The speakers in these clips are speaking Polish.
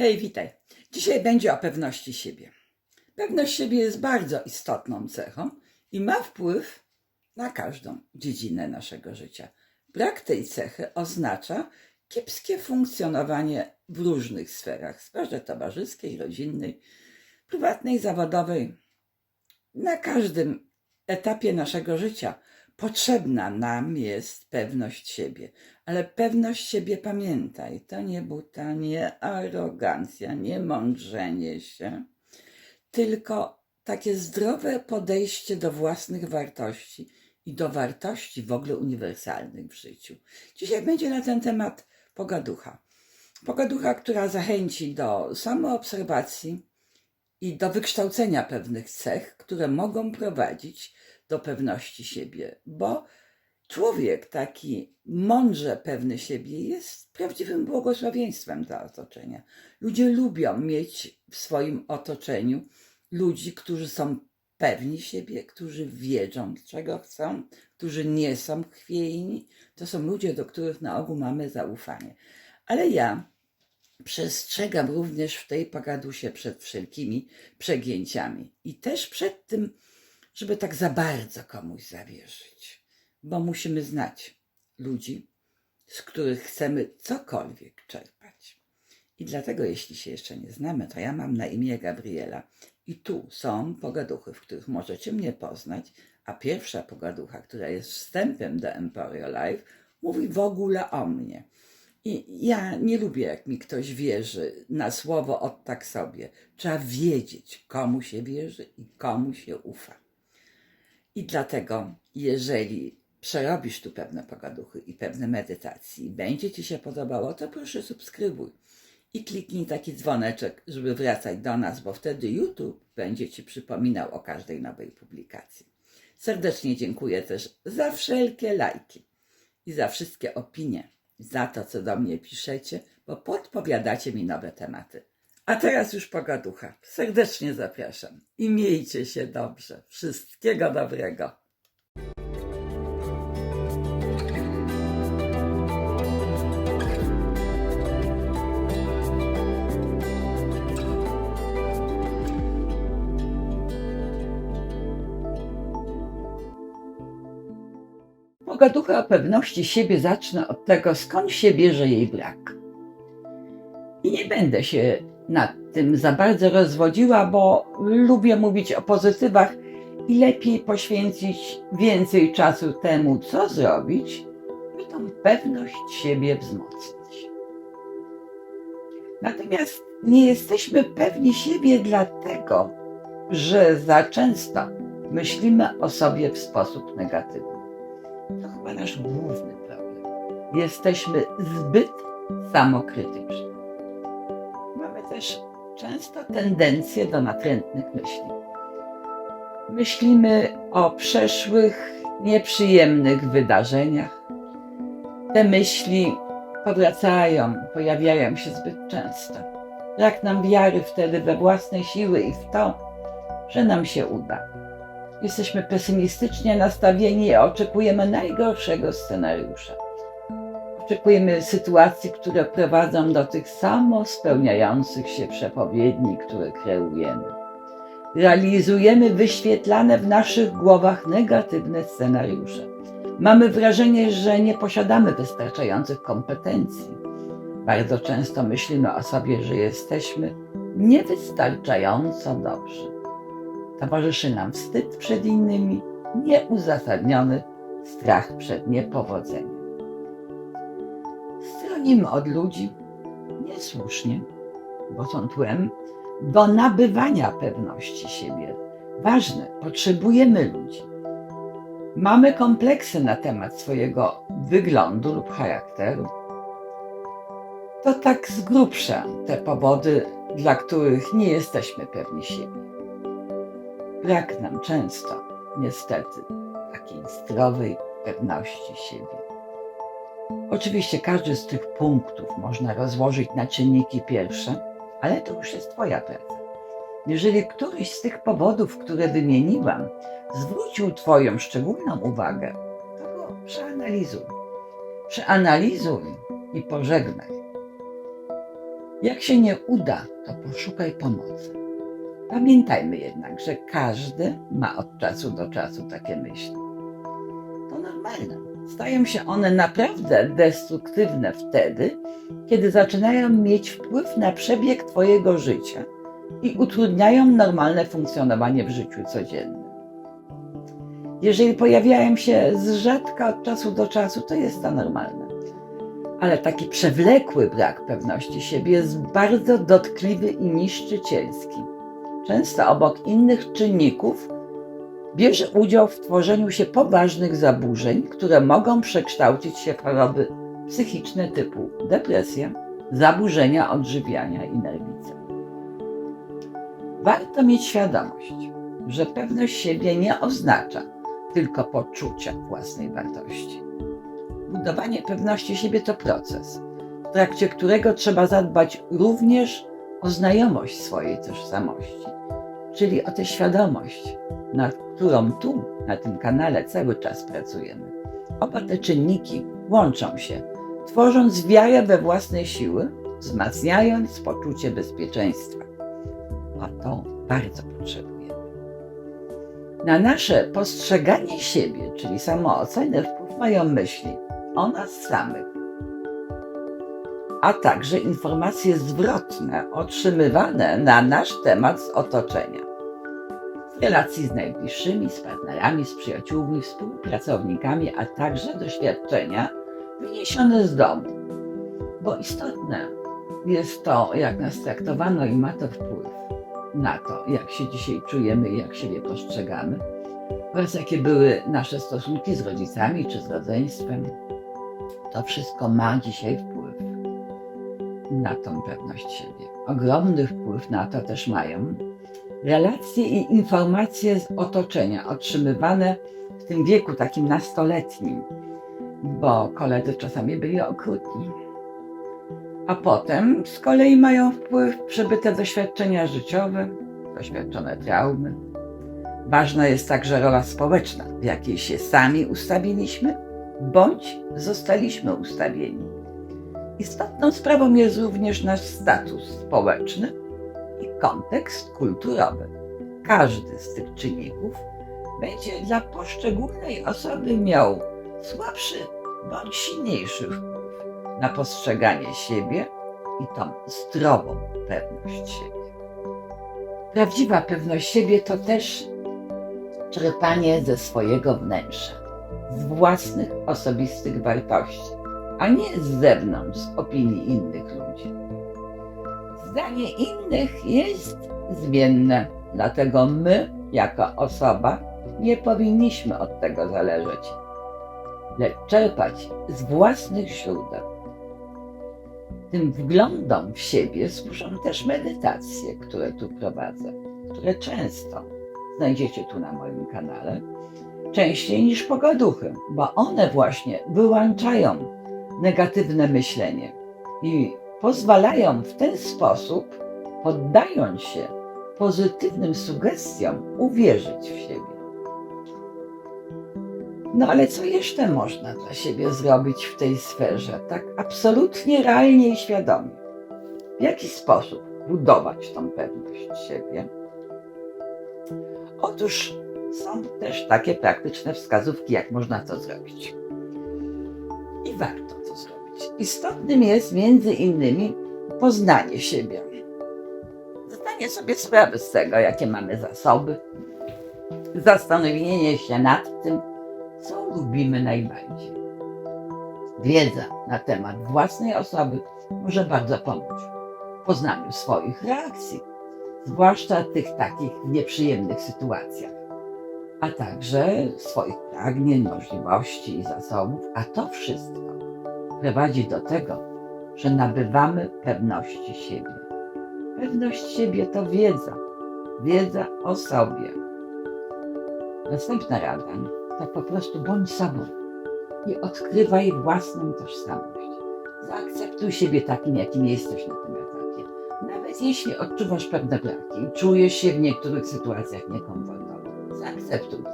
Hej, witaj. Dzisiaj będzie o pewności siebie. Pewność siebie jest bardzo istotną cechą i ma wpływ na każdą dziedzinę naszego życia. Brak tej cechy oznacza kiepskie funkcjonowanie w różnych sferach sferze towarzyskiej, rodzinnej, prywatnej, zawodowej. Na każdym etapie naszego życia potrzebna nam jest pewność siebie. Ale pewność siebie pamiętaj, to nie buta, nie arogancja, nie mądrzenie się, tylko takie zdrowe podejście do własnych wartości i do wartości w ogóle uniwersalnych w życiu. Dzisiaj będzie na ten temat pogaducha. Pogaducha, która zachęci do samoobserwacji i do wykształcenia pewnych cech, które mogą prowadzić do pewności siebie, bo człowiek taki mądrze pewny siebie jest prawdziwym błogosławieństwem dla otoczenia. Ludzie lubią mieć w swoim otoczeniu ludzi, którzy są pewni siebie, którzy wiedzą, czego chcą, którzy nie są chwiejni. To są ludzie, do których na ogół mamy zaufanie. Ale ja przestrzegam również w tej pogadusie przed wszelkimi przegięciami i też przed tym, żeby tak za bardzo komuś zawierzyć, bo musimy znać ludzi, z których chcemy cokolwiek czerpać. I dlatego, jeśli się jeszcze nie znamy, to ja mam na imię Gabriela i tu są pogaduchy, w których możecie mnie poznać, a pierwsza pogaducha, która jest wstępem do Emporio Life, mówi w ogóle o mnie. I ja nie lubię, jak mi ktoś wierzy na słowo od tak sobie. Trzeba wiedzieć, komu się wierzy i komu się ufa. I dlatego, jeżeli przerobisz tu pewne pogaduchy i pewne medytacje i będzie Ci się podobało, to proszę subskrybuj i kliknij taki dzwoneczek, żeby wracać do nas, bo wtedy YouTube będzie Ci przypominał o każdej nowej publikacji. Serdecznie dziękuję też za wszelkie lajki i za wszystkie opinie, za to, co do mnie piszecie, bo podpowiadacie mi nowe tematy. A teraz już pogaducha. Serdecznie zapraszam i miejcie się dobrze. Wszystkiego dobrego. Pogaducha o pewności siebie zacznę od tego, skąd się bierze jej brak. I nie będę się nad tym za bardzo rozwodziła, bo lubię mówić o pozytywach i lepiej poświęcić więcej czasu temu, co zrobić, by tą pewność siebie wzmocnić. Natomiast nie jesteśmy pewni siebie dlatego, że za często myślimy o sobie w sposób negatywny. To chyba nasz główny problem. Jesteśmy zbyt samokrytyczni. Mamy też często tendencję do natrętnych myśli. Myślimy o przeszłych, nieprzyjemnych wydarzeniach. Te myśli powracają, pojawiają się zbyt często. Brak nam wiary wtedy we własne siły i w to, że nam się uda. Jesteśmy pesymistycznie nastawieni i oczekujemy najgorszego scenariusza. Oczekujemy sytuacji, które prowadzą do tych samo spełniających się przepowiedni, które kreujemy. Realizujemy wyświetlane w naszych głowach negatywne scenariusze. Mamy wrażenie, że nie posiadamy wystarczających kompetencji. Bardzo często myślimy o sobie, że jesteśmy niewystarczająco dobrzy. Towarzyszy nam wstyd przed innymi, nieuzasadniony strach przed niepowodzeniem. Stronimy od ludzi niesłusznie, bo są tłem do nabywania pewności siebie. Ważne, potrzebujemy ludzi. Mamy kompleksy na temat swojego wyglądu lub charakteru. To tak z grubsza te powody, dla których nie jesteśmy pewni siebie. Brak nam często, niestety, takiej zdrowej pewności siebie. Oczywiście każdy z tych punktów można rozłożyć na czynniki pierwsze, ale to już jest Twoja praca. Jeżeli któryś z tych powodów, które wymieniłam, zwrócił Twoją szczególną uwagę, to go przeanalizuj. Przeanalizuj i pożegnaj. Jak się nie uda, to poszukaj pomocy. Pamiętajmy jednak, że każdy ma od czasu do czasu takie myśli. To normalne. Stają się one naprawdę destruktywne wtedy, kiedy zaczynają mieć wpływ na przebieg Twojego życia i utrudniają normalne funkcjonowanie w życiu codziennym. Jeżeli pojawiają się z rzadka od czasu do czasu, to jest to normalne. Ale taki przewlekły brak pewności siebie jest bardzo dotkliwy i niszczycielski. Często obok innych czynników bierze udział w tworzeniu się poważnych zaburzeń, które mogą przekształcić się w choroby psychiczne typu depresja, zaburzenia odżywiania i nerwice. Warto mieć świadomość, że pewność siebie nie oznacza tylko poczucia własnej wartości. Budowanie pewności siebie to proces, w trakcie którego trzeba zadbać również o znajomość swojej tożsamości, czyli o tę świadomość, nad którą tu, na tym kanale, cały czas pracujemy. Oba te czynniki łączą się, tworząc wiarę we własne siły, wzmacniając poczucie bezpieczeństwa. A to bardzo potrzebujemy. Na nasze postrzeganie siebie, czyli samoocenę, wpływ mają myśli o nas samych, a także informacje zwrotne otrzymywane na nasz temat z otoczenia. Z relacji z najbliższymi, z partnerami, z przyjaciółmi, współpracownikami, a także doświadczenia wyniesione z domu. Bo istotne jest to, jak nas traktowano i ma to wpływ na to, jak się dzisiaj czujemy i jak siebie postrzegamy, oraz jakie były nasze stosunki z rodzicami czy z rodzeństwem. To wszystko ma dzisiaj wpływ na tą pewność siebie. Ogromny wpływ na to też mają relacje i informacje z otoczenia otrzymywane w tym wieku takim nastoletnim, bo koledzy czasami byli okrutni. A potem z kolei mają wpływ przebyte doświadczenia życiowe, doświadczone traumy. Ważna jest także rola społeczna, w jakiej się sami ustawiliśmy, bądź zostaliśmy ustawieni. Istotną sprawą jest również nasz status społeczny i kontekst kulturowy. Każdy z tych czynników będzie dla poszczególnej osoby miał słabszy bądź silniejszy wpływ na postrzeganie siebie i tą zdrową pewność siebie. Prawdziwa pewność siebie to też czerpanie ze swojego wnętrza, z własnych osobistych wartości, a nie z zewnątrz, z opinii innych ludzi. Zdanie innych jest zmienne, dlatego my, jako osoba, nie powinniśmy od tego zależeć, lecz czerpać z własnych źródeł. Tym wglądom w siebie służą też medytacje, które tu prowadzę, które często znajdziecie tu na moim kanale, częściej niż pogaduchy, bo one właśnie wyłączają negatywne myślenie i pozwalają w ten sposób, poddając się pozytywnym sugestiom, uwierzyć w siebie. No ale co jeszcze można dla siebie zrobić w tej sferze, tak absolutnie realnie i świadomie? W jaki sposób budować tą pewność siebie? Otóż są też takie praktyczne wskazówki, jak można to zrobić. I warto. Istotnym jest między innymi poznanie siebie. Zdanie sobie sprawy z tego, jakie mamy zasoby, zastanowienie się nad tym, co lubimy najbardziej. Wiedza na temat własnej osoby może bardzo pomóc w poznaniu swoich reakcji, zwłaszcza tych takich nieprzyjemnych sytuacjach, a także swoich pragnień, możliwości i zasobów, a to wszystko prowadzi do tego, że nabywamy pewności siebie. Pewność siebie to wiedza, wiedza o sobie. Następna rada to po prostu bądź sobą i odkrywaj własną tożsamość. Zaakceptuj siebie takim, jakim jesteś na tym etapie. Nawet jeśli odczuwasz pewne braki i czujesz się w niektórych sytuacjach niekomfortowo, zaakceptuj to.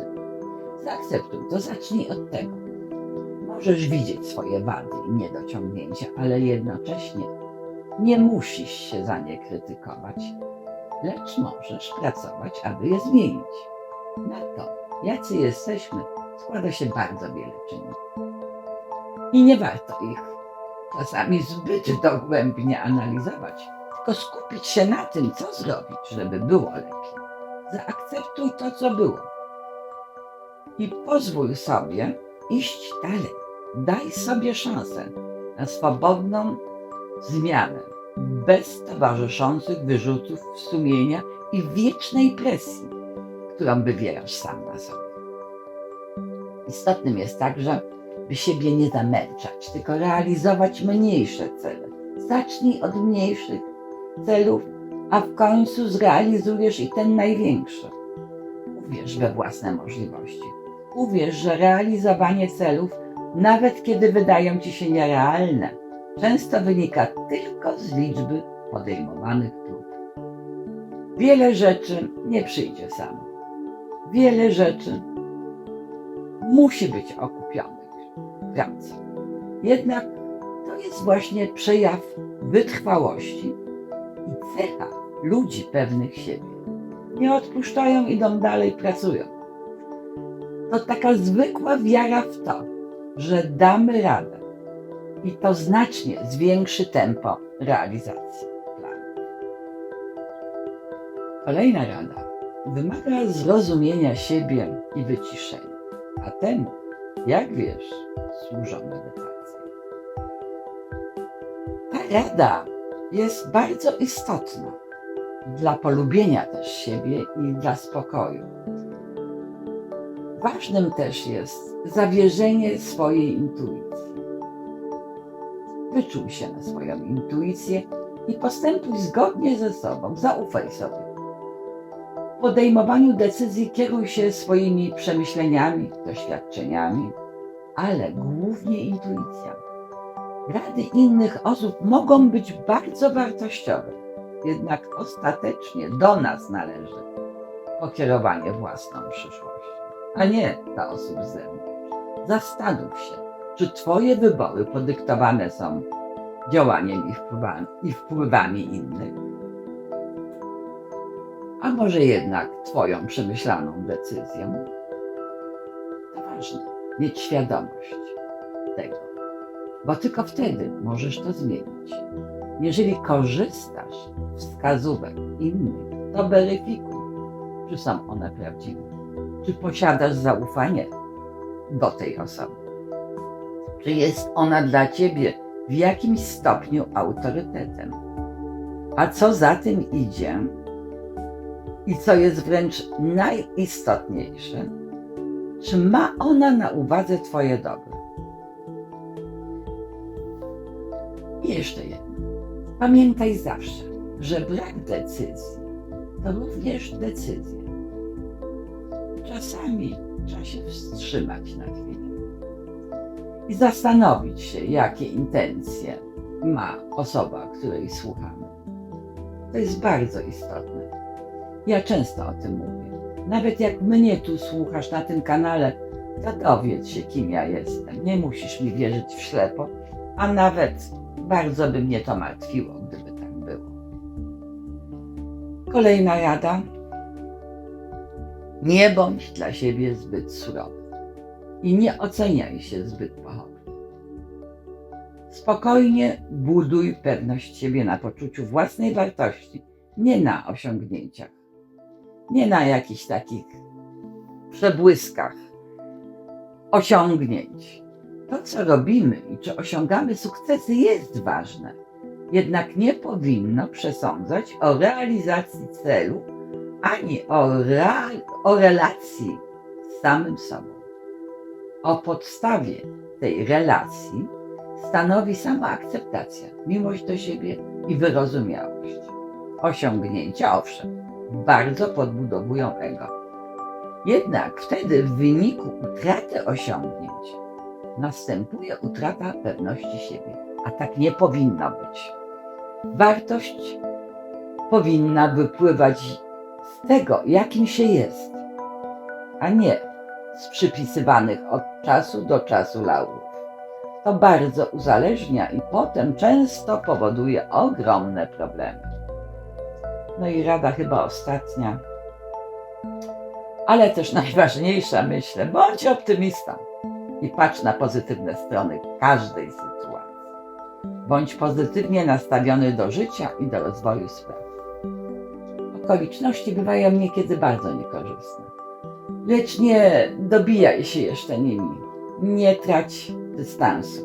Zaakceptuj to, zacznij od tego. Możesz widzieć swoje wady i niedociągnięcia, ale jednocześnie Nie musisz się za nie krytykować, lecz możesz pracować, aby je zmienić. Na to, jacy jesteśmy, składa się bardzo wiele czynników. I nie warto ich czasami zbyt dogłębnie analizować, tylko skupić się na tym, co zrobić, żeby było lepiej. Zaakceptuj to, co było. I pozwól sobie iść dalej. Daj sobie szansę na swobodną zmianę, bez towarzyszących wyrzutów sumienia i wiecznej presji, którą wywierasz sam na sobie. Istotnym jest także, by siebie nie zamęczać, tylko realizować mniejsze cele. Zacznij od mniejszych celów, a w końcu zrealizujesz i ten największy. Uwierz we własne możliwości. Uwierz, że realizowanie celów, nawet kiedy wydają ci się nierealne, często wynika tylko z liczby podejmowanych prób. Wiele rzeczy nie przyjdzie samo. Wiele rzeczy musi być okupionych pracą. Jednak to jest właśnie przejaw wytrwałości i cecha ludzi pewnych siebie. Nie odpuszczają, idą dalej, pracują. To taka zwykła wiara w to, że damy radę i to znacznie zwiększy tempo realizacji planu. Kolejna rada wymaga zrozumienia siebie i wyciszenia, a temu, jak wiesz, służą medytacje. Ta rada jest bardzo istotna dla polubienia też siebie i dla spokoju. Ważnym też jest zawierzenie swojej intuicji. Wyczuj się na swoją intuicję i postępuj zgodnie ze sobą. Zaufaj sobie. W podejmowaniu decyzji kieruj się swoimi przemyśleniami, doświadczeniami, ale głównie intuicją. Rady innych osób mogą być bardzo wartościowe, jednak ostatecznie do nas należy pokierowanie własną przyszłością, a nie dla osób z zewnątrz. Zastanów się, czy Twoje wybory podyktowane są działaniem i wpływami, i wpływami innych, a może jednak Twoją przemyślaną decyzją. To ważne, mieć świadomość tego, bo tylko wtedy możesz to zmienić. Jeżeli korzystasz z wskazówek innych, to weryfikuj, czy są one prawdziwe, czy posiadasz zaufanie do tej osoby, czy jest ona dla ciebie w jakimś stopniu autorytetem. A co za tym idzie, i co jest wręcz najistotniejsze, czy ma ona na uwadze Twoje dobro? I jeszcze jedno. Pamiętaj zawsze, że brak decyzji to również decyzja. Czasami trzeba się wstrzymać na chwilę i zastanowić się, jakie intencje ma osoba, której słuchamy. To jest bardzo istotne. Ja często o tym mówię. Nawet jak mnie tu słuchasz na tym kanale, to dowiedz się, kim ja jestem. Nie musisz mi wierzyć w ślepo, a nawet bardzo by mnie to martwiło, gdyby tak było. Kolejna rada. Nie bądź dla siebie zbyt surowy i nie oceniaj się zbyt pochopnie. Spokojnie buduj pewność siebie na poczuciu własnej wartości, nie na osiągnięciach, nie na jakichś takich przebłyskach osiągnięć. To, co robimy i czy osiągamy sukcesy, jest ważne, jednak nie powinno przesądzać o realizacji celu ani o, o relacji z samym sobą. O podstawie tej relacji stanowi sama akceptacja, miłość do siebie i wyrozumiałość. Osiągnięcia, owszem, bardzo podbudowują ego. Jednak wtedy w wyniku utraty osiągnięć następuje utrata pewności siebie, a tak nie powinno być. Wartość powinna wypływać tego, jakim się jest, a nie z przypisywanych od czasu do czasu laurów. to bardzo uzależnia i potem często powoduje ogromne problemy. No i rada chyba ostatnia, ale też najważniejsza, myślę, bądź optymistą i patrz na pozytywne strony każdej sytuacji. Bądź pozytywnie nastawiony do życia i do rozwoju spraw. Okoliczności bywają niekiedy bardzo niekorzystne, lecz nie dobijaj się jeszcze nimi. Nie trać dystansu.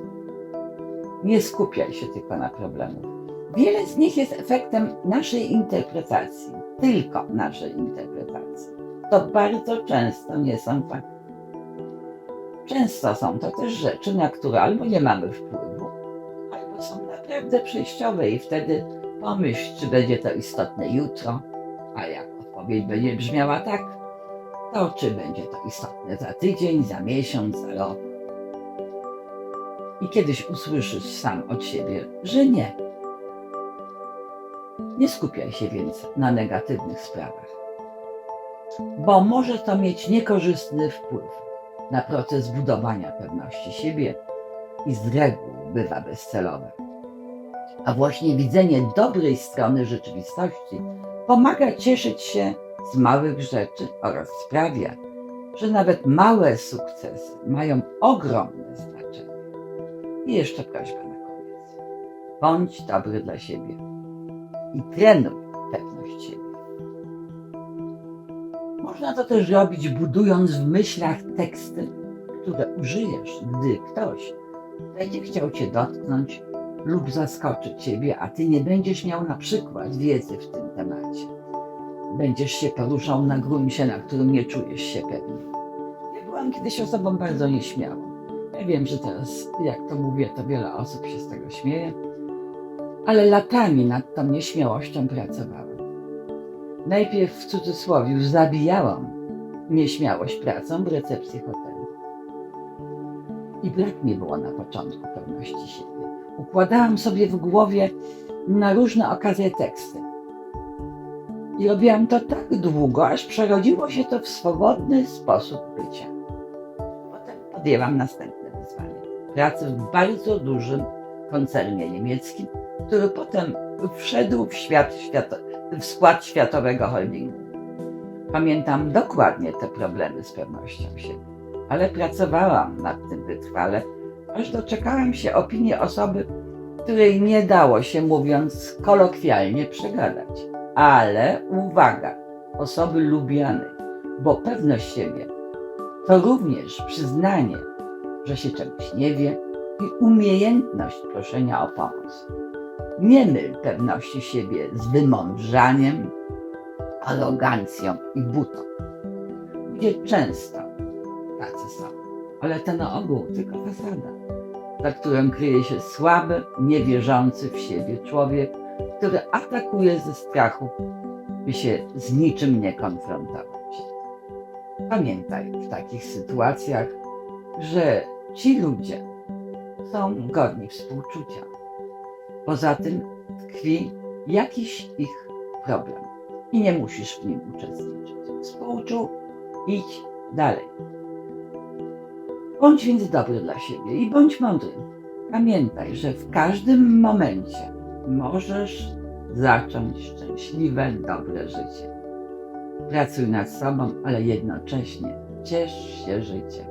Nie skupiaj się tylko na problemach. Wiele z nich jest efektem naszej interpretacji, tylko naszej interpretacji. To bardzo często nie są fakty. Często są to też rzeczy, na które albo nie mamy wpływu, albo są naprawdę przejściowe i wtedy pomyśl, czy będzie to istotne jutro, odpowiedź będzie brzmiała tak, to czy będzie to istotne za tydzień, za miesiąc, za rok. I kiedyś usłyszysz sam od siebie, że nie. Nie skupiaj się więc na negatywnych sprawach, bo może to mieć niekorzystny wpływ na proces budowania pewności siebie i z reguł bywa bezcelowe. A właśnie widzenie dobrej strony rzeczywistości pomaga cieszyć się z małych rzeczy oraz sprawia, że nawet małe sukcesy mają ogromne znaczenie. I jeszcze prośba na koniec. Bądź dobry dla siebie i trenuj pewność siebie. Można to też robić budując w myślach teksty, które użyjesz, gdy ktoś będzie chciał Cię dotknąć lub zaskoczyć Ciebie, a Ty nie będziesz miał na przykład wiedzy w tym temacie. Będziesz się poruszał na gruncie, na którym nie czujesz się pewnie. Ja byłam kiedyś osobą bardzo nieśmiałą. Ja wiem, że teraz, jak to mówię, to wiele osób się z tego śmieje, ale latami nad tą nieśmiałością pracowałam. Najpierw w cudzysłowie zabijałam nieśmiałość pracą w recepcji hotelu. I brak mi było na początku pewności siebie. Układałam sobie w głowie na różne okazje teksty. Robiłam to tak długo, aż przerodziło się to w swobodny sposób bycia. Potem podjęłam następne wyzwanie. Pracy w bardzo dużym koncernie niemieckim, który potem wszedł w, świat, w skład światowego holdingu. Pamiętam dokładnie te problemy z pewnością siebie, ale pracowałam nad tym wytrwale, aż doczekałam się opinii osoby, której nie dało się, mówiąc kolokwialnie, przegadać. Ale uwaga, osoby lubianej, bo pewność siebie to również przyznanie, że się czegoś nie wie i umiejętność proszenia o pomoc. Nie myl pewności siebie z wymądrzaniem, arogancją i butą. Ludzie często tacy są, ale to na ogół tylko fasada, za którą kryje się słaby, niewierzący w siebie człowiek, który atakuje ze strachu, by się z niczym nie konfrontować. Pamiętaj w takich sytuacjach, że ci ludzie są godni współczucia. Poza tym tkwi jakiś ich problem i nie musisz w nim uczestniczyć. Współczuł, idź dalej. Bądź więc dobry dla siebie i bądź mądry. Pamiętaj, że w każdym momencie możesz zacząć szczęśliwe, dobre życie. Pracuj nad sobą, ale jednocześnie ciesz się życiem.